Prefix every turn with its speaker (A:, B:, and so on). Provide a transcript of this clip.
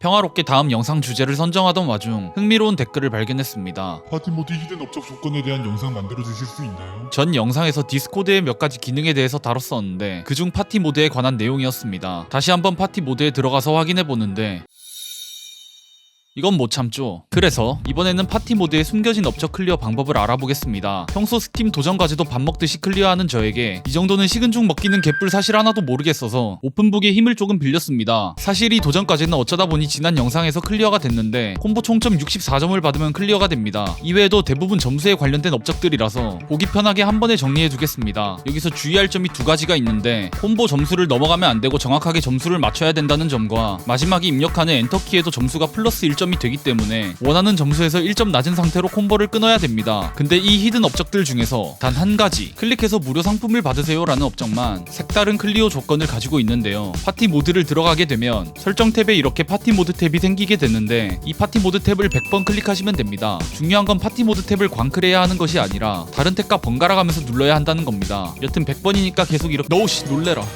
A: 평화롭게 다음 영상 주제를 선정하던 와중 흥미로운 댓글을 발견했습니다.
B: 파티 모드 히든 업적 조건에 대한 영상 만들어 주실 수 있나요?
A: 전 영상에서 디스코드의 몇 가지 기능에 대해서 다뤘었는데 그중 파티 모드에 관한 내용이었습니다. 다시 한번 파티 모드에 들어가서 확인해 보는데 이건 못 참죠. 그래서 이번에는 파티 모드의 숨겨진 업적 클리어 방법을 알아보겠습니다. 평소 스팀 도전 과제도 밥 먹듯이 클리어하는 저에게 이 정도는 식은 죽 먹기는 개뿔 사실 하나도 모르겠어서 오픈북의 힘을 조금 빌렸습니다. 사실 이 도전 과제는 어쩌다 보니 지난 영상에서 클리어가 됐는데 콤보 총점 64점을 받으면 클리어가 됩니다. 이외에도 대부분 점수에 관련된 업적들이라서 보기 편하게 한 번에 정리해 두겠습니다. 여기서 주의할 점이 두 가지가 있는데 콤보 점수를 넘어가면 안 되고 정확하게 점수를 맞춰야 된다는 점과 마지막에 입력하는 엔터키에도 점수가 플러스 1점 이 되기 때문에 원하는 점수에서 1점 낮은 상태로 콤보를 끊어야 됩니다. 근데 이 히든 업적들 중에서 단 한 가지 클릭해서 무료 상품을 받으세요라는 업적만 색다른 클리어 조건을 가지고 있는데요. 파티 모드를 들어가게 되면 설정 탭에 이렇게 파티 모드 탭이 생기게 되는데 이 파티 모드 탭을 100번 클릭하시면 됩니다. 중요한 건 파티 모드 탭을 광클해야 하는 것이 아니라 다른 탭과 번갈아 가면서 눌러야 한다는 겁니다. 여튼 100번이니까 계속 이렇게 너우씨 놀래라.